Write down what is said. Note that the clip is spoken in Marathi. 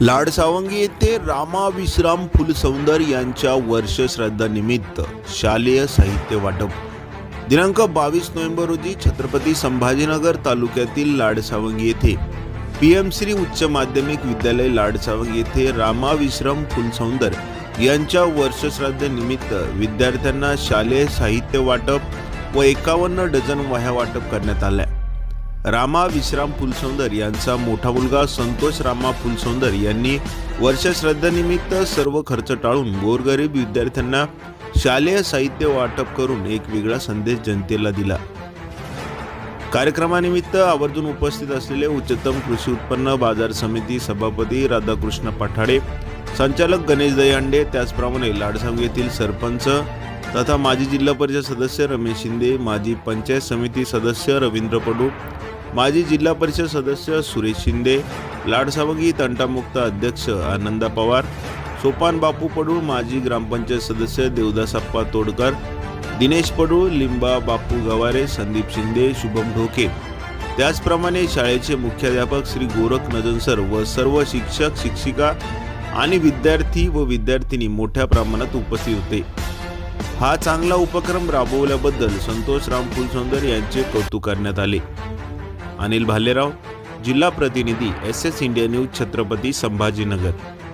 लाडसावंगी येथे रामा विश्राम फुलसौंदर यांच्या वर्षश्रद्धानिमित्त शालेय साहित्य वाटप. दिनांक बावीस नोव्हेंबर रोजी छत्रपती संभाजीनगर तालुक्यातील लाडसावंगी येथे पी एम श्री उच्च माध्यमिक विद्यालय लाडसावंगी येथे रामा विश्राम फुलसौंदर यांच्या वर्षश्राद्धानिमित्त विद्यार्थ्यांना शालेय साहित्य वाटप व एकावन्न डझन वह्या वाटप करण्यात आल्या. रामा विश्राम फुलसौंदर यांचा मोठा मुलगा संतोष रामा फुलसौंदर यांनी वर्षश्रद्धानिमित्त सर्व खर्च टाळून गोरगरीब विद्यार्थ्यांना शालेय साहित्य वाटप करून एक वेगळा संदेश जनतेला दिला. कार्यक्रमानिमित्त आवर्जून उपस्थित असलेले उच्चतम कृषी उत्पन्न बाजार समिती सभापती राधाकृष्ण पठाडे संचालक गणेश दयांडे त्याचप्रमाणे लाडसांग येथील सरपंच तथा माजी जिल्हा परिषद सदस्य रमेश शिंदे माजी पंचायत समिती सदस्य रवींद्र पडू माजी जिल्हा परिषद सदस्य सुरेश शिंदे लाडसावंगी तंटामुक्त अध्यक्ष आनंदा पवार सोपान बापू पडूळ माजी ग्रामपंचायत सदस्य देवदासप्पा तोडकर दिनेश पडूळ लिंबा बापू गवारे संदीप शिंदे शुभम ढोके. त्याचप्रमाणे शाळेचे मुख्याध्यापक श्री गोरख नजनसर व सर्व शिक्षक शिक्षिका आणि विद्यार्थी व विद्यार्थिनी मोठ्या प्रमाणात उपस्थित होते. हा चांगला उपक्रम राबवल्याबद्दल संतोष राम फुलसौंदर यांचे कौतुक करण्यात आले. अनिल भालेराव जिल्हा प्रतिनिधी S S India news Chhatrapati Sambhajinagar.